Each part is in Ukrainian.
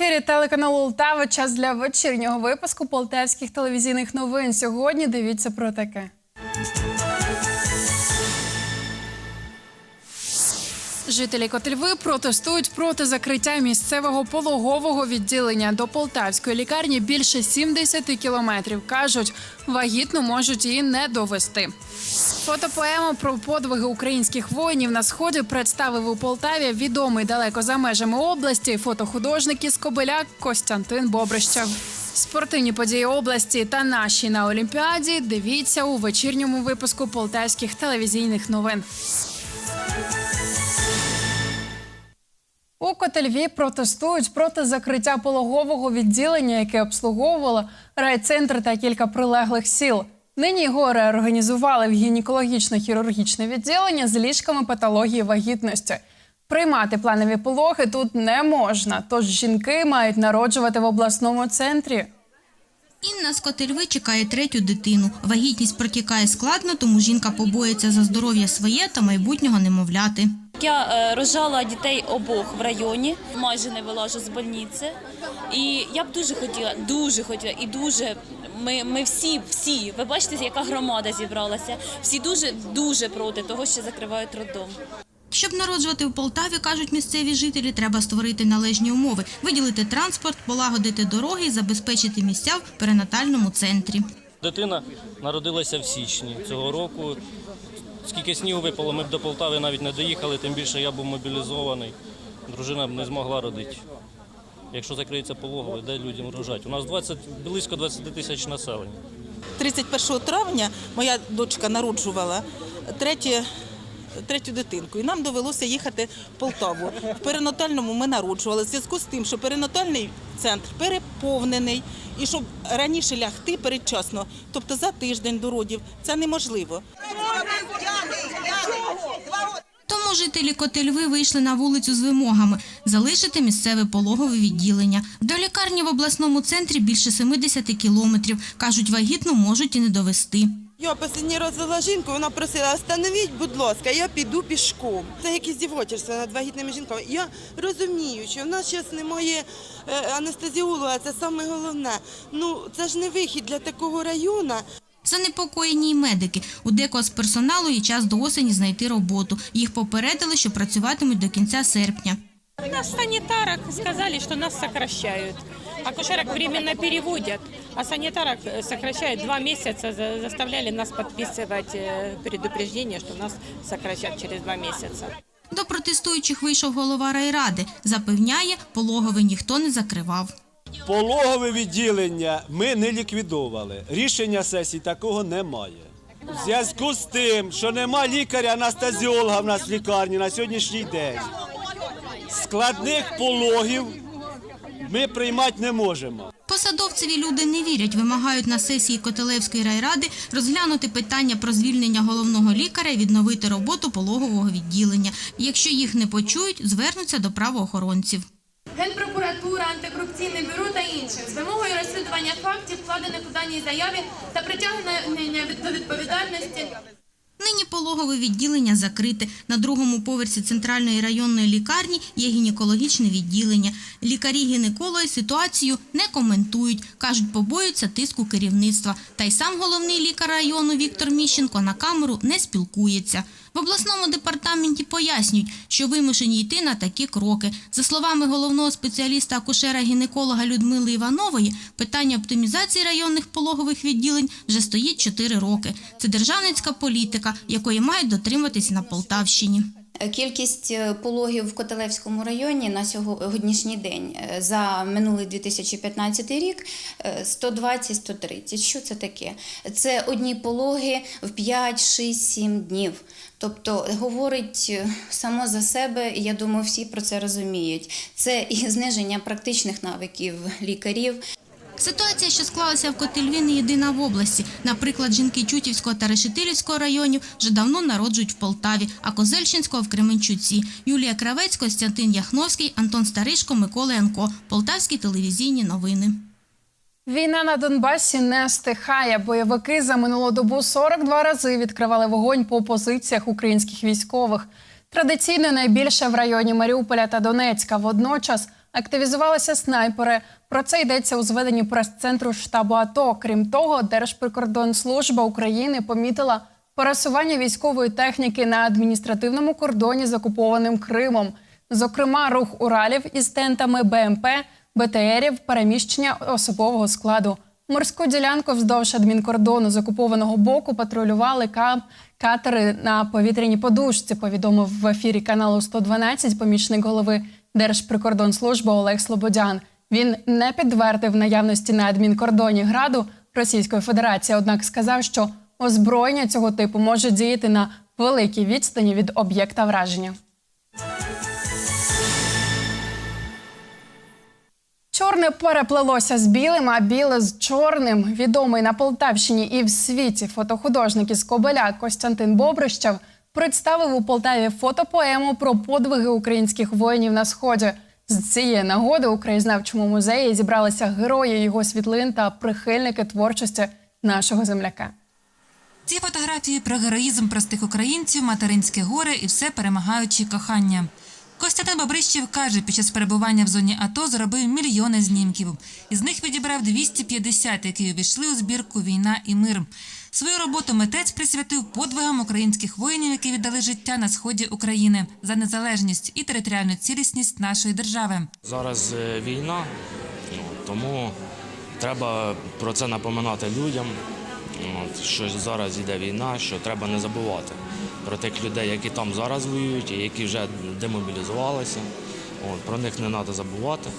ефірі телеканалу Ултава. Час для вечірнього випуску полтавських телевізійних новин. Сьогодні дивіться про таке. Жителі Котельви протестують проти закриття місцевого пологового відділення до полтавської лікарні більше 70 кілометрів. кажуть, вагітну можуть її не довести. Фотопоему про подвиги українських воїнів на сході представив у Полтаві відомий далеко за межами області фотохудожник із Кобиляк Костянтин Бобрищев. Спортивні події області та наші на Олімпіаді дивіться у вечірньому випуску полтавських телевізійних новин. У Котельві протестують проти закриття пологового відділення, яке обслуговувало райцентр та кілька прилеглих сіл. Нині його реорганізували в гінекологічно-хірургічне відділення з ліжками патології вагітності. Приймати планові пологи тут не можна, тож жінки мають народжувати в обласному центрі. Інна з Котельви чекає третю дитину. Вагітність протікає складно, тому жінка побоїться за здоров'я своє та майбутнього немовляти. Я е, рожала дітей обох в районі, майже не вилажу з больниці. І я б дуже хотіла, дуже хотіла, і дуже ми, ми всі, всі, ви бачите, яка громада зібралася. Всі дуже дуже проти того, що закривають роддом. Щоб народжувати в Полтаві, кажуть місцеві жителі, треба створити належні умови, виділити транспорт, полагодити дороги і забезпечити місця в перинатальному центрі. Дитина народилася в січні цього року. Скільки снігу випало, ми б до Полтави навіть не доїхали, тим більше я був мобілізований. Дружина б не змогла родити. Якщо закриється пологове, де людям рожати? У нас 20, близько 20 тисяч населення. 31 травня моя дочка народжувала третє, третю дитинку, і нам довелося їхати в Полтаву. В перинатальному ми народжували. В зв'язку з тим, що перинатальний центр переповнений, і щоб раніше лягти передчасно, тобто за тиждень до родів, це неможливо. Тому жителі Котельви вийшли на вулицю з вимогами залишити місцеве пологове відділення. До лікарні в обласному центрі більше 70 кілометрів. Кажуть, вагітну можуть і не довести. Я останній раз жінку, вона просила, остановіть, будь ласка, я піду пішком. Це якісь дівочерство над вагітними жінками. Я розумію, що в нас зараз немає е, анестезіолога, це саме головне. Ну, це ж не вихід для такого району. Занепокоєні й медики. У декого з персоналу є час до осені знайти роботу. Їх попередили, що працюватимуть до кінця серпня. Нас санитарок сказали, что нас сокращают. Акушерок временно переводят, а санитарок э, сокращают два месяца, за- заставляли нас подписывать э, предупреждение, что нас сокращат через два месяца. До протестуючих вийшов голова райради. Запевняє, пологовий ніхто не закривав. Пологове відділення ми не ліквідовали. Рішення сесії такого немає. В зв'язку з тим, що нема лікаря-анестезіолога в нас в лікарні на сьогоднішній день, складних пологів ми приймати не можемо. Посадовцеві люди не вірять, вимагають на сесії Котелевської райради розглянути питання про звільнення головного лікаря і відновити роботу пологового відділення. Якщо їх не почують, звернуться до правоохоронців. Генпрокуратура, антикорупційне бюро та інших з вимогою розслідування фактів, вкладених у даній заяві та притягнення до відповідальності Нині пологове відділення закрите. На другому поверсі центральної районної лікарні є гінекологічне відділення. Лікарі-гінекологи ситуацію не коментують. Кажуть, побоюються тиску керівництва. Та й сам головний лікар району Віктор Міщенко на камеру не спілкується. В обласному департаменті пояснюють, що вимушені йти на такі кроки. За словами головного спеціаліста акушера-гінеколога Людмили Іванової, питання оптимізації районних пологових відділень вже стоїть 4 роки. Це державницька політика, якої мають дотриматись на Полтавщині. Кількість е, пологів в Котелевському районі на сьогоднішній день е, за минулий 2015 рік е, 120-130. Що це таке? Це одні пологи в 5, 6, 7 днів. Тобто говорить е, само за себе, і я думаю, всі про це розуміють. Це і зниження практичних навиків лікарів, Ситуація, що склалася в Котельві, не єдина в області. Наприклад, жінки Чутівського та Решетилівського районів вже давно народжують в Полтаві, а Козельщинського в Кременчуці. Юлія Кравець, Костянтин Яхновський, Антон Старишко, Микола Янко. Полтавські телевізійні новини. Війна на Донбасі не стихає. Бойовики за минулу добу 42 рази відкривали вогонь по позиціях українських військових. Традиційно найбільше в районі Маріуполя та Донецька. Водночас Активізувалися снайпери. Про це йдеться у зведенні прес-центру штабу АТО. Крім того, Держприкордонслужба України помітила пересування військової техніки на адміністративному кордоні з окупованим Кримом. Зокрема, рух Уралів із тентами БМП, БТРів, переміщення особового складу. Морську ділянку вздовж адмінкордону з окупованого боку патрулювали ка- катери на повітряній подушці. Повідомив в ефірі каналу 112 помічник голови Держприкордонслужби Олег Слободян. Він не підтвердив наявності на адмінкордоні граду Російської Федерації, однак сказав, що озброєння цього типу може діяти на великій відстані від об'єкта враження. Чорне переплелося з білим, а біле з чорним. Відомий на Полтавщині і в світі фотохудожник із Кобеля Костянтин Бобрищев представив у Полтаві фотопоему про подвиги українських воїнів на сході. З цієї нагоди у краєзнавчому музеї зібралися герої його світлин та прихильники творчості нашого земляка. Ці фотографії про героїзм простих українців, материнське горе і все перемагаючи кохання. Костянтин Бобрищев каже, під час перебування в зоні АТО зробив мільйони знімків. Із них відібрав 250, які увійшли у збірку Війна і мир. Свою роботу митець присвятив подвигам українських воїнів, які віддали життя на сході України за незалежність і територіальну цілісність нашої держави. Зараз е, війна, ну, тому треба про це напоминати людям, що зараз йде війна, що треба не забувати про тих людей, які там зараз воюють і які вже демобілізувалися. Про них не треба забувати.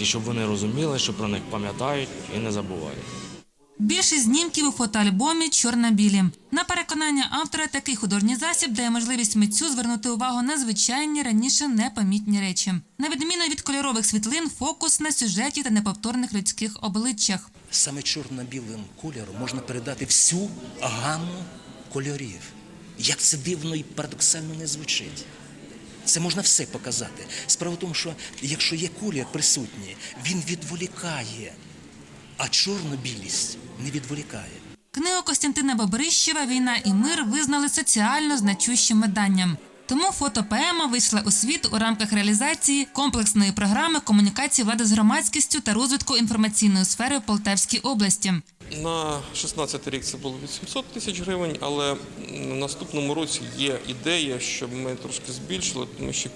І щоб вони розуміли, що про них пам'ятають і не забувають. Більшість знімків у фотоальбомі чорно-білі. На переконання автора, такий художній засіб дає можливість митцю звернути увагу на звичайні раніше непомітні речі. На відміну від кольорових світлин, фокус на сюжеті та неповторних людських обличчях. Саме чорно-білим кольором можна передати всю гаму кольорів. Як це дивно і парадоксально не звучить. Це можна все показати. Справа в тому, що якщо є колір присутній, він відволікає, а чорно-білість не відволікає. Книгу Костянтина Бобрищева Війна і мир визнали соціально значущим виданням. Тому фотопоема вийшла у світ у рамках реалізації комплексної програми комунікації влади з громадськістю та розвитку інформаційної сфери в Полтавській області. На 16 рік це було 800 тисяч гривень, але в наступному році є ідея, щоб ми трошки збільшили, тому що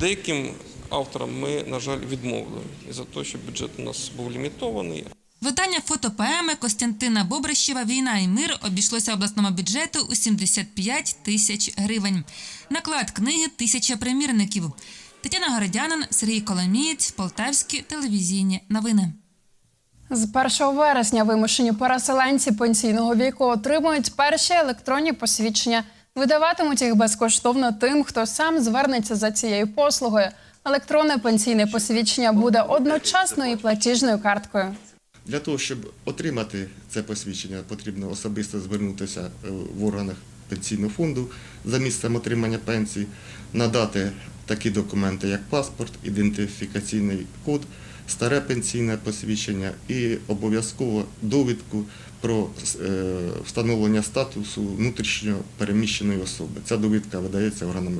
деяким авторам ми, на жаль, відмовили і за те, що бюджет у нас був лімітований. Видання фотопоеми Костянтина Бобрищева Війна і мир обійшлося обласному бюджету у 75 тисяч гривень. Наклад книги тисяча примірників. Тетяна Городянин, Сергій Коломієць, Полтавські телевізійні новини. З 1 вересня вимушені переселенці пенсійного віку отримують перші електронні посвідчення. Видаватимуть їх безкоштовно тим, хто сам звернеться за цією послугою. Електронне пенсійне посвідчення буде одночасною платіжною карткою. Для того, щоб отримати це посвідчення, потрібно особисто звернутися е, в органах пенсійного фонду за місцем отримання пенсії, надати такі документи, як паспорт, ідентифікаційний код, старе пенсійне посвідчення і обов'язково довідку про е, встановлення статусу внутрішньо переміщеної особи. Ця довідка видається органами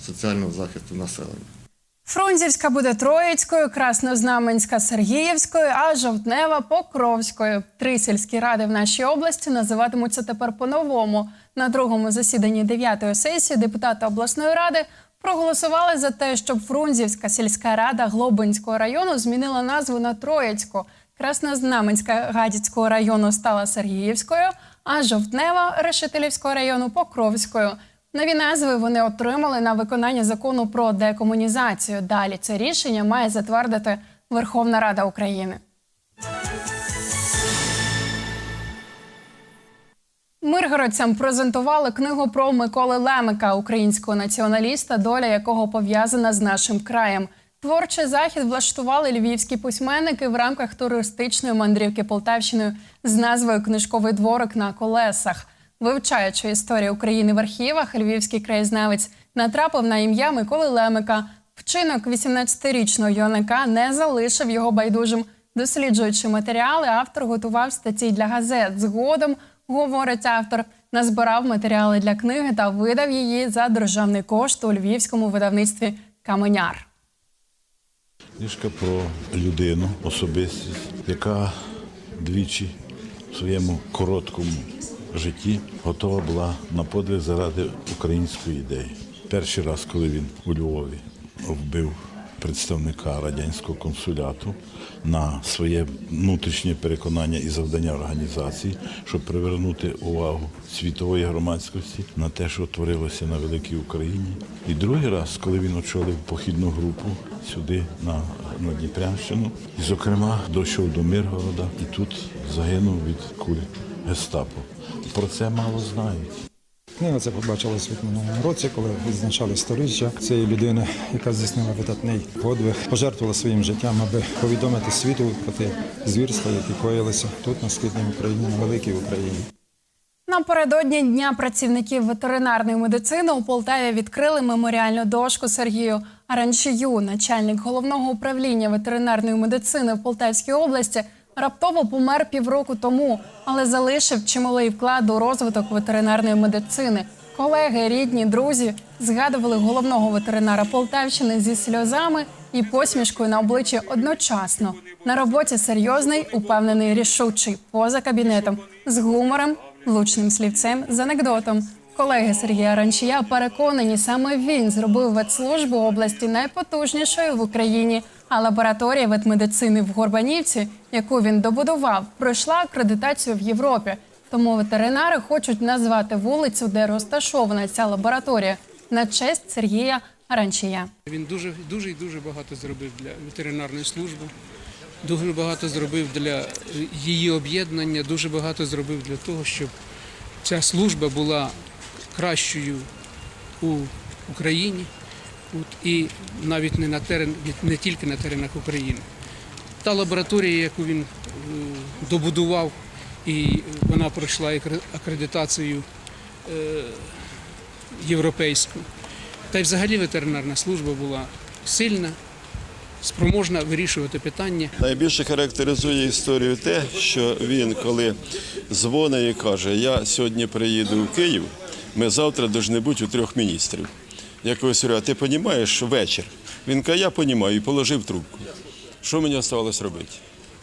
соціального захисту населення. Фрунзівська буде Троїцькою, Краснознаменська Сергіївською, а Жовтнева Покровською. Три сільські ради в нашій області називатимуться тепер по-новому. На другому засіданні дев'ятої сесії депутати обласної ради проголосували за те, щоб Фрунзівська сільська рада Глобинського району змінила назву на Троїцьку. Краснознаменська Гадяцького району стала Сергіївською, а Жовтнева Решетилівського району Покровською. Нові назви вони отримали на виконання закону про декомунізацію. Далі це рішення має затвердити Верховна Рада України. Миргородцям презентували книгу про Миколи Лемика, українського націоналіста, доля якого пов'язана з нашим краєм. Творчий захід влаштували львівські письменники в рамках туристичної мандрівки Полтавщиною з назвою Книжковий дворик на колесах. Вивчаючи історію України в архівах, львівський краєзнавець натрапив на ім'я Миколи Лемика. Вчинок 18-річного юнака не залишив його байдужим. Досліджуючи матеріали, автор готував статті для газет. Згодом, говорить автор, назбирав матеріали для книги та видав її за державний кошт у львівському видавництві Каменяр. Книжка про людину, особистість, яка двічі в своєму короткому житті готова була на подвиг заради української ідеї. Перший раз, коли він у Львові вбив представника радянського консуляту на своє внутрішнє переконання і завдання організації, щоб привернути увагу світової громадськості на те, що творилося на великій Україні. І другий раз, коли він очолив похідну групу сюди на, на Дніпрянщину, і, зокрема, дійшов до Миргорода і тут загинув від куль гестапо. Про це мало знають. Книга це побачила світ минулому році, коли відзначали сторіччя цієї людини, яка здійснила видатний подвиг, пожертвувала своїм життям, аби повідомити світу про ті звірства, які коїлися тут, на східній Україні, на великій Україні. Напередодні Дня працівників ветеринарної медицини у Полтаві відкрили меморіальну дошку Сергію Аранчію, начальник головного управління ветеринарної медицини в Полтавській області. Раптово помер півроку тому, але залишив чималий вклад у розвиток ветеринарної медицини. Колеги, рідні, друзі згадували головного ветеринара Полтавщини зі сльозами і посмішкою на обличчі одночасно. На роботі серйозний, упевнений, рішучий, поза кабінетом, з гумором, влучним слівцем, з анекдотом. Колеги Сергія Ранчія переконані, саме він зробив ветслужбу області найпотужнішою в Україні. А лабораторія ветмедицини в Горбанівці, яку він добудував, пройшла акредитацію в Європі. Тому ветеринари хочуть назвати вулицю, де розташована ця лабораторія, на честь Сергія Ранчія. Він дуже дуже і дуже багато зробив для ветеринарної служби. Дуже багато зробив для її об'єднання, дуже багато зробив для того, щоб ця служба була кращою у Україні От, і навіть не на терен, не тільки на теренах України. Та лабораторія, яку він е, добудував, і вона пройшла акре- акредитацію е, європейську. Та й взагалі ветеринарна служба була сильна, спроможна вирішувати питання. Найбільше характеризує історію те, що він, коли дзвонить і каже, я сьогодні приїду в Київ, ми завтра повинні бути у трьох міністрів. Я кажу, Серега, ти розумієш вечір? Він каже, я розумію, і положив трубку. Що мені залишилось робити?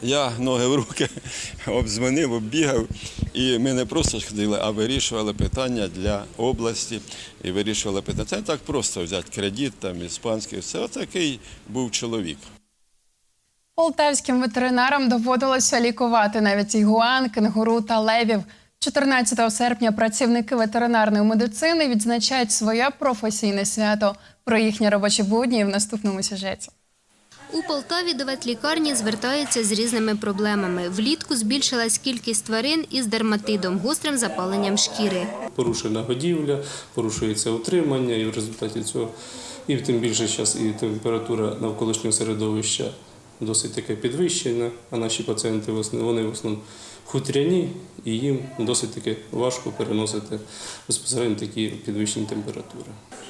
Я ноги в руки обдзвонив, оббігав, і ми не просто ходили, а вирішували питання для області і вирішували питання. Це не так просто взяти кредит, там, іспанський, все отакий був чоловік. Полтавським ветеринарам доводилося лікувати навіть ігуан, кенгуру та левів. 14 серпня працівники ветеринарної медицини відзначають своє професійне свято. Про їхні робочі будні в наступному сюжеті. У Полтаві до ветлікарні звертаються з різними проблемами. Влітку збільшилась кількість тварин із дерматидом, гострим запаленням шкіри. порушена годівля, порушується утримання, і в результаті цього, і тим більше зараз і температура навколишнього середовища досить таке підвищена, а наші пацієнти в вони в основному хутряні, і їм досить таки важко переносити безпосередньо такі підвищені температури.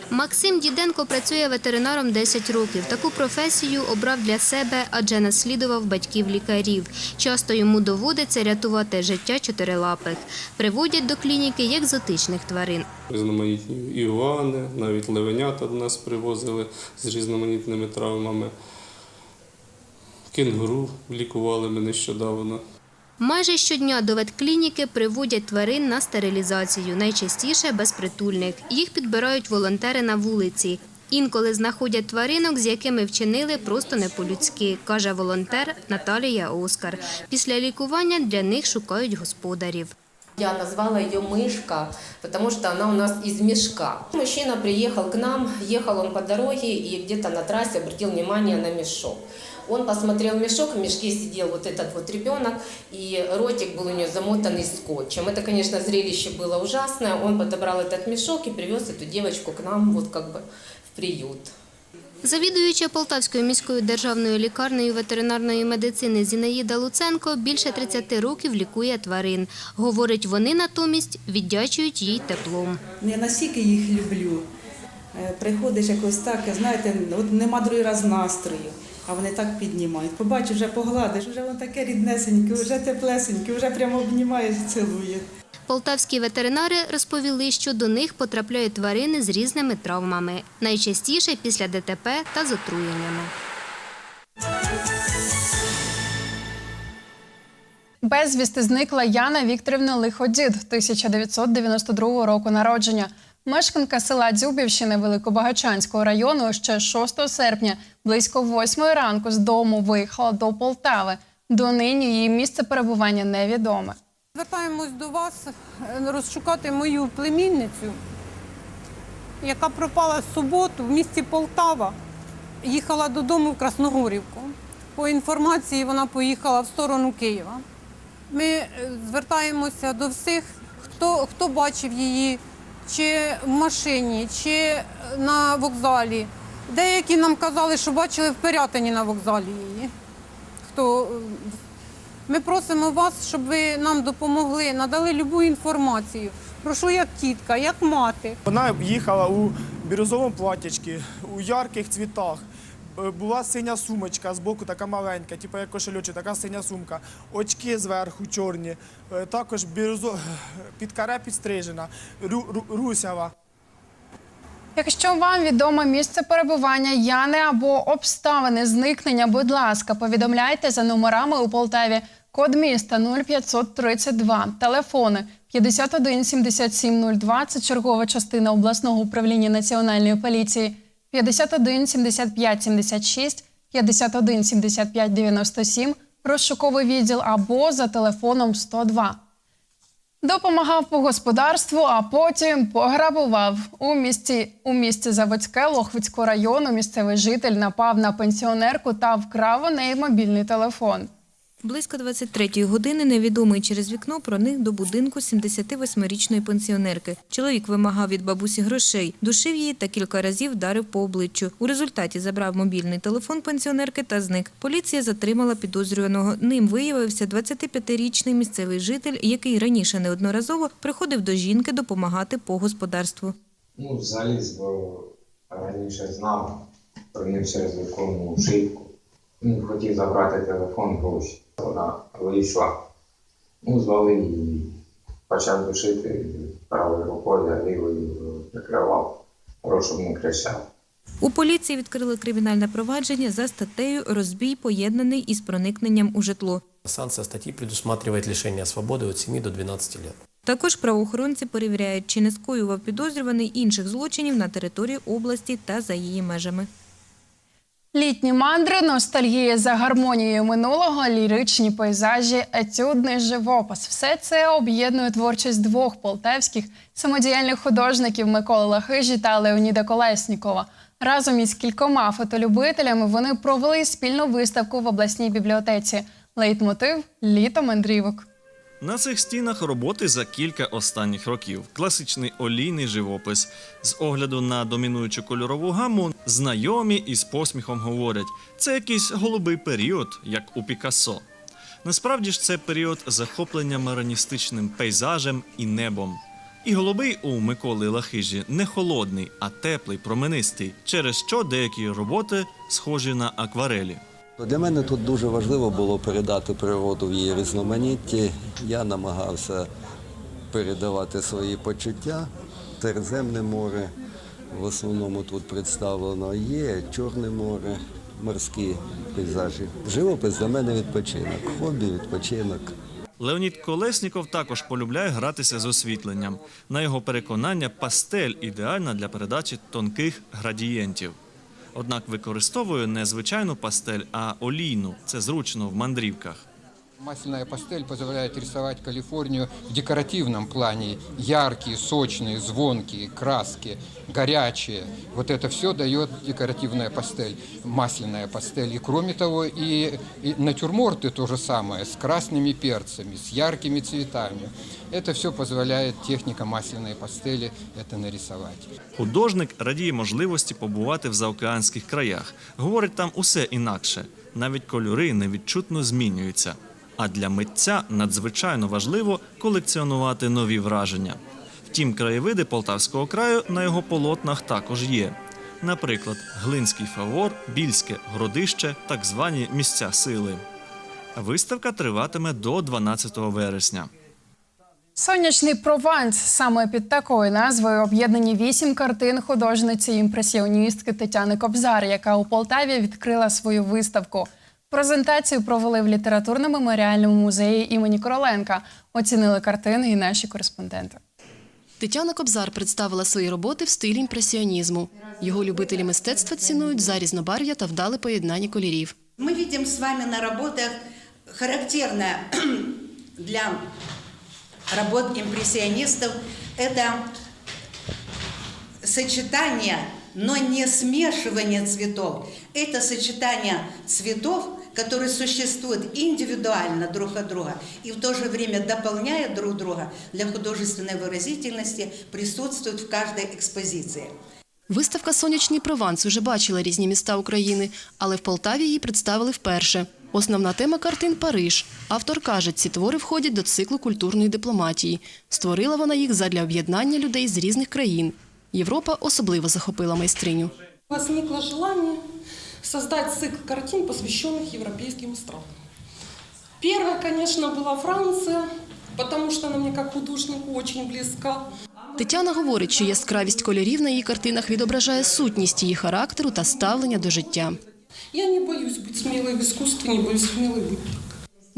Максим Діденко працює ветеринаром 10 років. Таку професію обрав для себе, адже наслідував батьків-лікарів. Часто йому доводиться рятувати життя чотирилапих. Приводять до клініки екзотичних тварин. Різноманітні ігуани, навіть левенята до нас привозили з різноманітними травмами. Кенгуру лікували ми нещодавно. Майже щодня до ветклініки приводять тварин на стерилізацію, найчастіше безпритульних. Їх підбирають волонтери на вулиці. Інколи знаходять тваринок, з якими вчинили просто не по-людськи, каже волонтер Наталія Оскар. Після лікування для них шукають господарів. Я назвала ее мышка, потому что она у нас из мешка. Мужчина приехал к нам, ехал он по дороге и где-то на трассе обратил внимание на мешок. Он посмотрел в мешок, в мешке сидел вот этот вот ребенок, и ротик был у нее замотанный скотчем. Это, конечно, зрелище было ужасное. Он подобрал этот мешок и привез эту девочку к нам вот как бы в приют. Завідуюча Полтавською міською державною лікарнею ветеринарної медицини Зінаїда Луценко більше 30 років лікує тварин. Говорить, вони натомість віддячують їй теплом. Я настільки їх люблю. Е, Приходиш якось так, знаєте, от нема другий раз настрою, А вони так піднімають. Побачиш, вже погладиш, вже воно таке ріднесеньке, вже теплесеньке, вже прямо обнімаєш, цілує. Полтавські ветеринари розповіли, що до них потрапляють тварини з різними травмами. Найчастіше після ДТП та з отруєннями. Безвісти зникла Яна Вікторівна Лиходід 1992 року народження. Мешканка села Дзюбівщини Великобагачанського району ще 6 серпня близько 8 ранку з дому виїхала до Полтави. Донині її місце перебування невідоме. Звертаємось до вас е, розшукати мою племінницю, яка пропала в суботу в місті Полтава. Їхала додому в Красногорівку. По інформації вона поїхала в сторону Києва. Ми е, звертаємося до всіх, хто, хто бачив її чи в машині, чи на вокзалі. Деякі нам казали, що бачили в Пирятині на вокзалі її. Хто ми просимо вас, щоб ви нам допомогли, надали любу інформацію. Прошу як тітка, як мати. Вона їхала у бірюзовому платячці, у ярких цвітах. Б- Була синя сумочка збоку, така маленька, типу як кошельочок, така синя сумка. Очки зверху чорні. Е, Також бірюзо... під каре підстрижена, ру- русява. Якщо вам відомо місце перебування Яни або обставини зникнення, будь ласка, повідомляйте за номерами у Полтаві. Код міста 0532, телефони 51 77 02, це чергова частина обласного управління національної поліції, 51 75 76, 51 75 97, розшуковий відділ або за телефоном 102. Допомагав по господарству, а потім пограбував. У місті, у місті Заводське Лохвицького району місцевий житель напав на пенсіонерку та вкрав у неї мобільний телефон. Близько 23-ї години невідомий через вікно проник до будинку 78-річної пенсіонерки. Чоловік вимагав від бабусі грошей, душив її та кілька разів вдарив по обличчю. У результаті забрав мобільний телефон пенсіонерки та зник. Поліція затримала підозрюваного. Ним виявився 25-річний місцевий житель, який раніше неодноразово приходив до жінки допомагати по господарству. Ну, бо раніше знав, проник через віконну шибку. Він хотів забрати телефон гроші. Вона вийшла. Ну, звалив її. Почав душити правою рукою, а лівою прикривав, рот, щоб не кричав. У поліції відкрили кримінальне провадження за статтею «Розбій, поєднаний із проникненням у житло». Санкция статьи предусматривает лишение свободы от 7 до 12 лет. Також правоохоронці перевіряють, чи не скоював підозрюваний інших злочинів на території області та за її межами. Літні мандри, ностальгія за гармонією минулого, ліричні пейзажі, етюдний живопис. Все це об'єднує творчість двох полтавських самодіяльних художників Миколи Лахижі та Леоніда Колеснікова. Разом із кількома фотолюбителями вони провели спільну виставку в обласній бібліотеці. Лейтмотив літо мандрівок. На цих стінах роботи за кілька останніх років. Класичний олійний живопис. З огляду на домінуючу кольорову гаму знайомі із посміхом говорять: це якийсь голубий період, як у Пікассо. Насправді ж це період захоплення мараністичним пейзажем і небом. І голубий у Миколи Лахижі не холодний, а теплий, променистий, через що деякі роботи схожі на акварелі. Для мене тут дуже важливо було передати природу в її різноманітті. Я намагався передавати свої почуття. Середземне море в основному тут представлено є, Чорне море, морські пейзажі. Живопис для мене відпочинок, хобі, відпочинок. Леонід Колесніков також полюбляє гратися з освітленням. На його переконання, пастель ідеальна для передачі тонких градієнтів. Однак використовую не звичайну пастель, а олійну. Це зручно в мандрівках. Масляная пастель позволяет рисовать Калифорнию в декоративном плане. Яркие, сочные, звонкие, краски, горячие. Вот это все дает декоративная пастель, масляная пастель. И кроме того, и, и натюрморты то же самое, с красными перцами, с яркими цветами. Это все позволяет техника масляной пастели это нарисовать. Художник радіє можливості побувати в заокеанських краях. Говорить, там усе інакше. Навіть кольори невідчутно змінюються. А для митця надзвичайно важливо колекціонувати нові враження. Втім, краєвиди Полтавського краю на його полотнах також є. Наприклад, Глинський фавор, Більське городище, так звані місця сили. Виставка триватиме до 12 вересня. Сонячний Прованс саме під такою назвою об'єднані вісім картин художниці імпресіоністки Тетяни Кобзар, яка у Полтаві відкрила свою виставку. Презентацію провели в літературно-меморіальному музеї імені Короленка. Оцінили картини і наші кореспонденти. Тетяна Кобзар представила свої роботи в стилі імпресіонізму. Його любителі мистецтва цінують за різнобарв'я та вдале поєднання кольорів. Мы видим с вами на работах характерное для работ импрессионистов это сочетание, но не смешивание цветов. Это сочетание цветов, которые существуют индивидуально друг от друга и в то же время дополняя друг друга для художественной выразительности, присутствуют в каждой экспозиции. Виставка Сонячний Прованс уже бачила різні міста України, але в Полтаві її представили вперше. Основна тема картин Париж. Автор каже, ці твори входять до циклу культурної дипломатії. Створила вона їх задля об'єднання людей з різних країн. Європа особливо захопила майстриню. Возникло желание создать цикл картин, посвященных европейским странам. Первая, конечно, была Франция, потому что она мне как художнику очень близка. Тетяна говорить, що яскравість кольорів на її картинах відображає сутність її характеру та ставлення до життя. Я не боюсь быть смелой в искусстве, не боюсь смелой быть.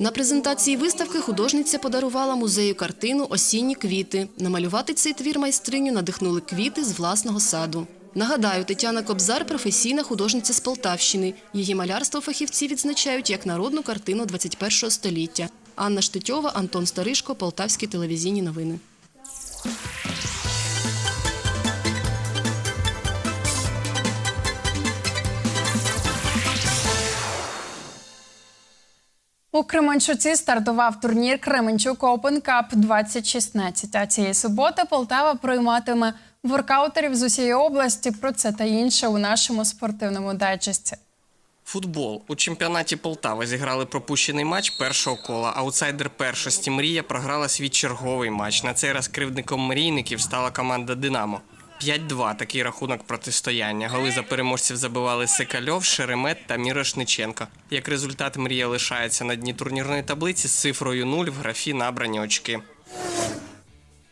На презентації виставки художниця подарувала музею картину Осінні квіти. Намалювати цей твір майстриню надихнули квіти з власного саду. Нагадаю, Тетяна Кобзар професійна художниця з Полтавщини. Її малярство фахівці відзначають як народну картину 21-го століття. Анна Штетьова, Антон Старишко, Полтавські телевізійні новини. У Кременчуці стартував турнір Кременчук Open Cup 2016. А цієї суботи Полтава прийматиме воркаутерів з усієї області. Про це та інше у нашому спортивному дайджесті. Футбол у чемпіонаті Полтави зіграли пропущений матч першого кола. Аутсайдер першості Мрія програла свій черговий матч. На цей раз кривдником мрійників стала команда Динамо. 5-2 такий рахунок протистояння. Голи за переможців забивали Секальов, Шеремет та Мірошниченко. Як результат, мрія лишається на дні турнірної таблиці з цифрою 0 в графі набрані очки.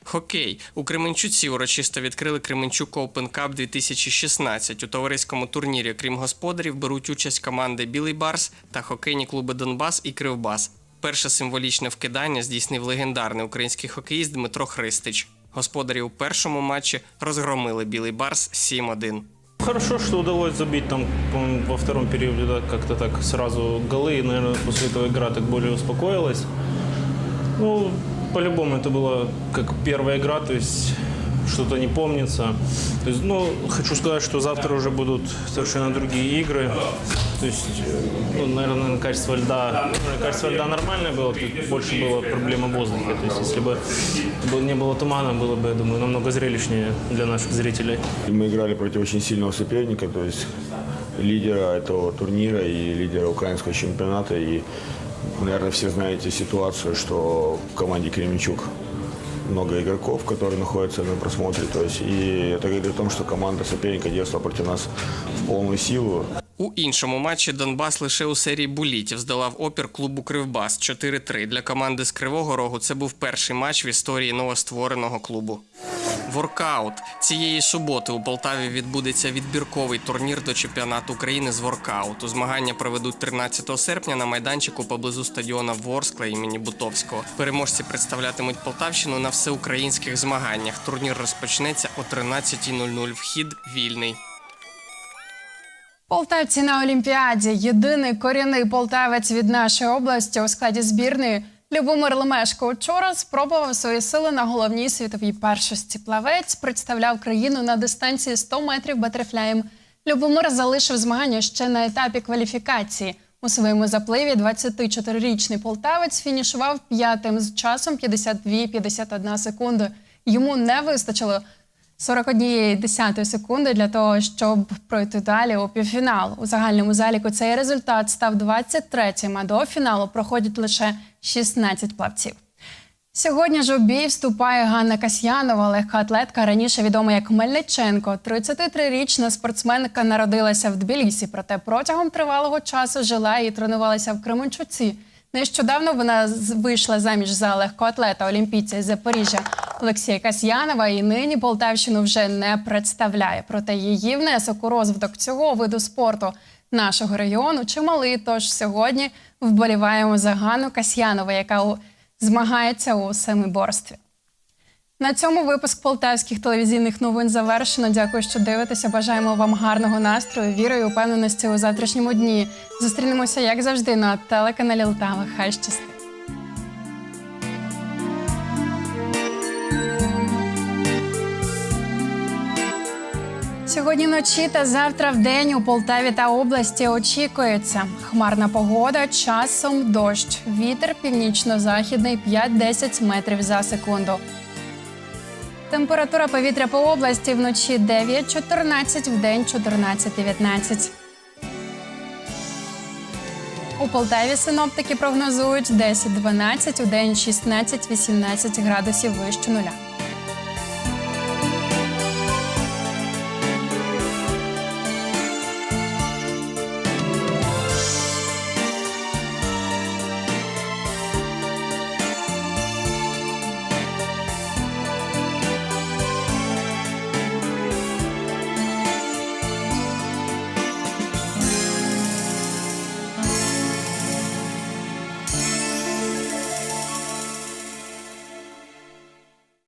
Хокей у Кременчуці урочисто відкрили Кременчук Open Cup 2016. У товариському турнірі, крім господарів, беруть участь команди Білий Барс та хокейні клуби Донбас і Кривбас. Перше символічне вкидання здійснив легендарний український хокеїст Дмитро Христич. Господарі у першому матчі розгромили Білий Барс 7-1. Хорошо, что удалось забить там по-моему, во втором периоде да, как-то так сразу голы. И, наверное, после этого игра так более успокоилась. Ну, по-любому это была как первая игра, то есть что-то не помнится. То есть, ну, хочу сказать, что завтра уже будут совершенно другие игры. То есть, э, ну, наверное, качество льда, ну, качество льда нормальное было, тут больше была проблема в воздухе. То есть, если бы был- не было тумана, было бы, я думаю, намного зрелищнее для наших зрителей. Мы играли против очень сильного соперника, то есть лидера этого турнира и лидера украинского чемпионата. И, наверное, все знаете ситуацию, что в команде Кременчук много игроков, которые находятся на просмотре. То есть, и это говорит о том, что команда соперника действовала против нас в полную силу. У іншому матчі Донбас лише у серії булітів здолав опір клубу Кривбас 4-3. Для команди з Кривого Рогу це був перший матч в історії новоствореного клубу. Воркаут цієї суботи у Полтаві відбудеться відбірковий турнір до чемпіонату України з воркауту. Змагання проведуть 13 серпня на майданчику поблизу стадіона Ворскла імені Бутовського. Переможці представлятимуть Полтавщину на всеукраїнських змаганнях. Турнір розпочнеться о 13.00. Вхід вільний. Полтавці на Олімпіаді. Єдиний корінний полтавець від нашої області у складі збірної. Любомир Лемешко вчора спробував свої сили на головній світовій першості. Плавець представляв країну на дистанції 100 метрів батерфляєм. Любомир залишив змагання ще на етапі кваліфікації. У своєму запливі 24-річний полтавець фінішував п'ятим з часом 52-51 секунди. Йому не вистачило 41 десятої секунди для того, щоб пройти далі у півфінал. У загальному заліку цей результат став 23-м, а до фіналу проходять лише 16 плавців. Сьогодні ж у бій вступає Ганна Касьянова, легкоатлетка, раніше відома як Мельниченко. 33-річна спортсменка народилася в Тбілісі, проте протягом тривалого часу жила і тренувалася в Кременчуці. Нещодавно вона вийшла заміж за легкоатлета олімпійця із Запоріжжя Олексія Касьянова і нині Полтавщину вже не представляє. Проте її внесок у розвиток цього виду спорту нашого регіону чималий. Тож сьогодні вболіваємо за Ганну Касьянову, яка змагається у семиборстві. На цьому випуск полтавських телевізійних новин завершено. Дякую, що дивитеся. Бажаємо вам гарного настрою, віри і упевненості у завтрашньому дні. Зустрінемося, як завжди, на телеканалі Лтава. Хай щастить! Сьогодні вночі та завтра в день у Полтаві та області очікується хмарна погода, часом дощ. Вітер північно-західний 5-10 метрів за секунду. Температура повітря по області вночі 9-14, в день 14-19. У Полтаві синоптики прогнозують 10-12, у день 16-18 градусів вище нуля.